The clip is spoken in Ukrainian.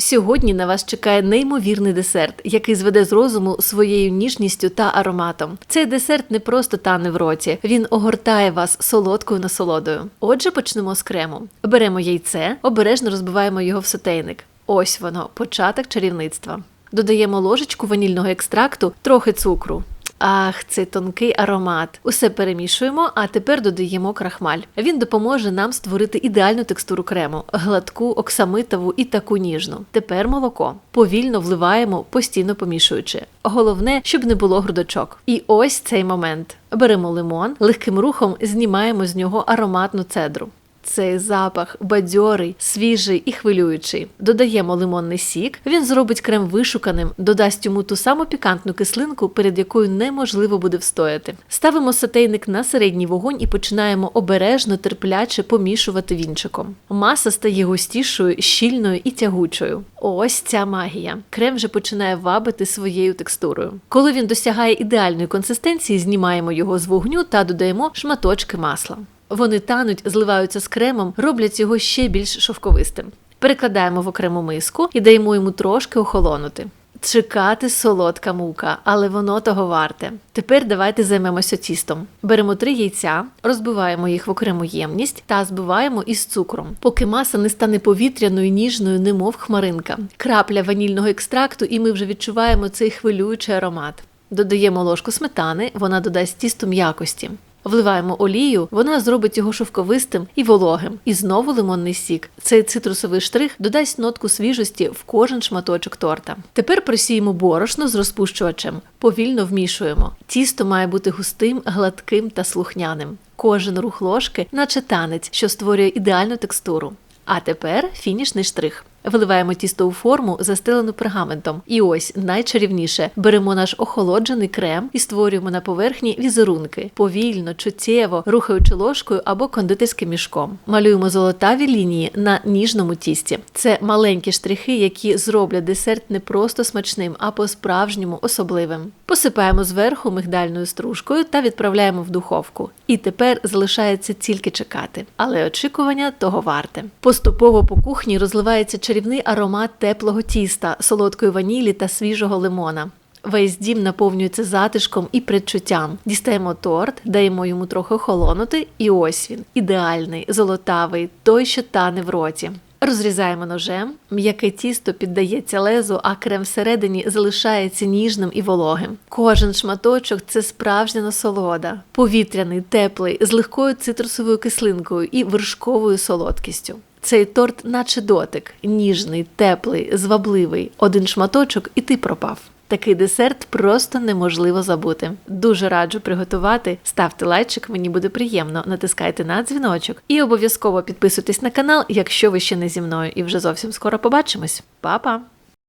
Сьогодні на вас чекає неймовірний десерт, який зведе з розуму своєю ніжністю та ароматом. Цей десерт не просто тане в роті, він огортає вас солодкою насолодою. Отже, почнемо з крему. Беремо яйце, обережно розбиваємо його в сотейник. Ось воно, початок чарівництва. Додаємо ложечку ванільного екстракту, трохи цукру. Ах, цей тонкий аромат. Усе перемішуємо, а тепер додаємо крахмаль. Він допоможе нам створити ідеальну текстуру крему, гладку, оксамитову і таку ніжну. Тепер молоко. Повільно вливаємо, постійно помішуючи. Головне, щоб не було грудочок. І ось цей момент. Беремо лимон, легким рухом знімаємо з нього ароматну цедру. Цей запах бадьорий, свіжий і хвилюючий. Додаємо лимонний сік. Він зробить крем вишуканим, додасть йому ту саму пікантну кислинку, перед якою неможливо буде встояти. Ставимо сотейник на середній вогонь і починаємо обережно, терпляче помішувати вінчиком. Маса стає густішою, щільною і тягучою. Ось ця магія. Крем вже починає вабити своєю текстурою. Коли він досягає ідеальної консистенції, знімаємо його з вогню та додаємо шматочки масла. Вони тануть, зливаються з кремом, роблять його ще більш шовковистим. Перекладаємо в окрему миску і даємо йому трошки охолонути. Чекати солодка мука, але воно того варте. Тепер давайте займемося тістом. Беремо три яйця, розбиваємо їх в окрему ємність та збиваємо із цукром, поки маса не стане повітряною, ніжною, немов хмаринка. Крапля ванільного екстракту, і ми вже відчуваємо цей хвилюючий аромат. Додаємо ложку сметани, вона додасть тісту м'якості. Вливаємо олію, вона зробить його шовковистим і вологим. І знову лимонний сік. Цей цитрусовий штрих додасть нотку свіжості в кожен шматочок торта. Тепер просіємо борошно з розпущувачем, повільно вмішуємо. Тісто має бути густим, гладким та слухняним. Кожен рух ложки, наче танець, що створює ідеальну текстуру. А тепер фінішний штрих. Виливаємо тісто у форму, застелену пергаментом. І ось найчарівніше беремо наш охолоджений крем і створюємо на поверхні візерунки, повільно, чуттєво, рухаючи ложкою або кондитерським мішком. Малюємо золотаві лінії на ніжному тісті. Це маленькі штрихи, які зроблять десерт не просто смачним, а по-справжньому особливим. Посипаємо зверху мигдальною стружкою та відправляємо в духовку. І тепер залишається тільки чекати. Але очікування того варте. Поступово по кухні розливається чарівний аромат теплого тіста, солодкої ванілі та свіжого лимона. Весь дім наповнюється затишком і предчуттям. Дістаємо торт, даємо йому трохи охолонути, і ось він ідеальний, золотавий, той, що тане в роті. Розрізаємо ножем, м'яке тісто піддається лезу, а крем всередині залишається ніжним і вологим. Кожен шматочок це справжня насолода, повітряний, теплий, з легкою цитрусовою кислинкою і вершковою солодкістю. Цей торт, наче дотик, ніжний, теплий, звабливий. Один шматочок, і ти пропав. Такий десерт просто неможливо забути. Дуже раджу приготувати. Ставте лайчик, мені буде приємно. Натискайте на дзвіночок і обов'язково підписуйтесь на канал, якщо ви ще не зі мною. І вже зовсім скоро побачимось. Па-па!